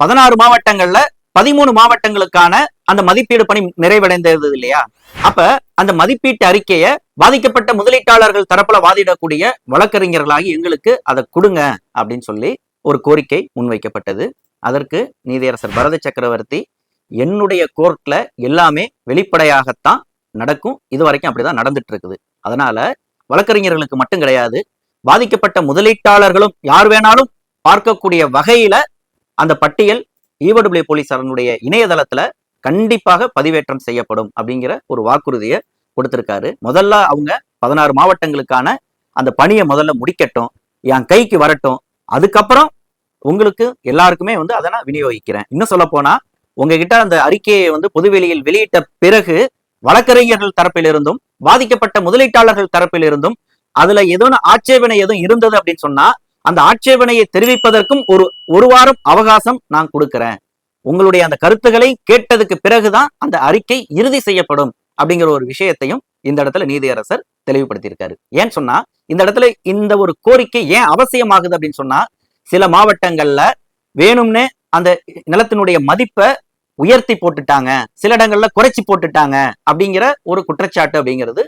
பதினாறு மாவட்டங்கள்ல பதிமூணு மாவட்டங்களுக்கான அந்த மதிப்பீடு பணி நிறைவடைந்தது இல்லையா? அப்ப அந்த மதிப்பீட்டு அறிக்கையை பாதிக்கப்பட்ட முதலீட்டாளர்கள் தரப்புல வாதிடக்கூடிய வழக்கறிஞர்களாகி எங்களுக்கு அதை கொடுங்க அப்படின்னு சொல்லி ஒரு கோரிக்கை முன்வைக்கப்பட்டது. அதற்கு நீதியரசர் பரத சக்கரவர்த்தி என்னுடைய கோர்ட்ல எல்லாமே வெளிப்படையாகத்தான் நடக்கும். இது வரைக்கும் அப்படிதான் நடந்துட்டு இருக்குது அதனால வழக்கறிஞர்களுக்கு மட்டும் கிடையாது பாதிக்கப்பட்ட முதலீட்டாளர்களும் யார் வேணாலும் பார்க்கக்கூடிய வகையில அந்த பட்டியல் ஈவடபிள்யூ போலீசாரனுடைய இணையதளத்துல கண்டிப்பாக பதிவேற்றம் செய்யப்படும் அப்படிங்கிற ஒரு வாக்குறுதியை கொடுத்திருக்காரு. முதல்ல அவங்க பதினாறு மாவட்டங்களுக்கான அந்த பணியை முதல்ல முடிக்கட்டும் என் கைக்கு வரட்டும். அதுக்கப்புறம் உங்களுக்கு எல்லாருக்குமே வந்து அதை நான் விநியோகிக்கிறேன். இன்னும் சொல்ல போனா உங்ககிட்ட அந்த அறிக்கையை வந்து பொதுவெளியில் வெளியிட்ட பிறகு வழக்கறிஞர்கள் தரப்பிலிருந்தும் பாதிக்கப்பட்ட முதலீட்டாளர்கள் தரப்பிலிருந்தும் அதுல ஏதோ ஆட்சேபனை எதுவும் இருந்தது அப்படின்னு சொன்னா அந்த ஆட்சேபனையை தெரிவிப்பதற்கும் ஒரு ஒரு வாரம் அவகாசம் நான் கொடுக்கிறேன். உங்களுடைய அந்த கருத்துக்களை கேட்டதுக்கு பிறகுதான் அந்த அறிக்கை இறுதி செய்யப்படும் அப்படிங்கிற ஒரு விஷயத்தையும் இந்த இடத்துல நீதியரசர் தெளிவுபடுத்தியிருக்காரு. ஏன்னு சொன்னா இந்த இடத்துல இந்த ஒரு கோரிக்கை ஏன் அவசியமாகுது அப்படின்னு சொன்னா சில மாவட்டங்கள்ல வேணும்னு அந்த நிலத்தினுடைய மதிப்பை உயர்த்தி போட்டுட்டாங்க சில இடங்கள்ல குறைச்சி போட்டுட்டாங்க அப்படிங்கிற ஒரு குற்றச்சாட்டு அப்படிங்கிறது